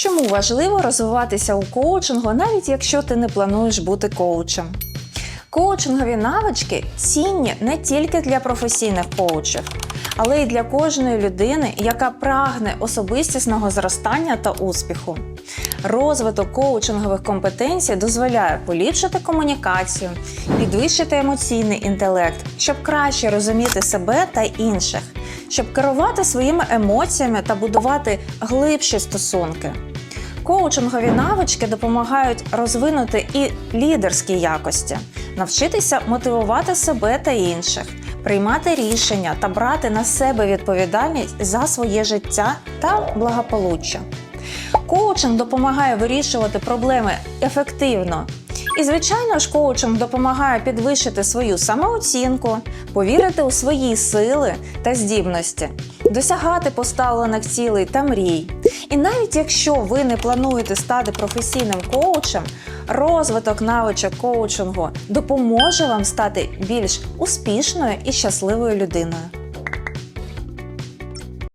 Чому важливо розвиватися у коучингу, навіть якщо ти не плануєш бути коучем? Коучингові навички цінні не тільки для професійних коучів, але й для кожної людини, яка прагне особистісного зростання та успіху. Розвиток коучингових компетенцій дозволяє поліпшити комунікацію, підвищити емоційний інтелект, щоб краще розуміти себе та інших, щоб керувати своїми емоціями та будувати глибші стосунки. Коучингові навички допомагають розвинути і лідерські якості, навчитися мотивувати себе та інших, приймати рішення та брати на себе відповідальність за своє життя та благополуччя. Коучинг допомагає вирішувати проблеми ефективно. І, звичайно ж, коучинг допомагає підвищити свою самооцінку, повірити у свої сили та здібності, досягати поставлених цілей та мрій. І навіть якщо ви не плануєте стати професійним коучем, розвиток навичок коучингу допоможе вам стати більш успішною і щасливою людиною.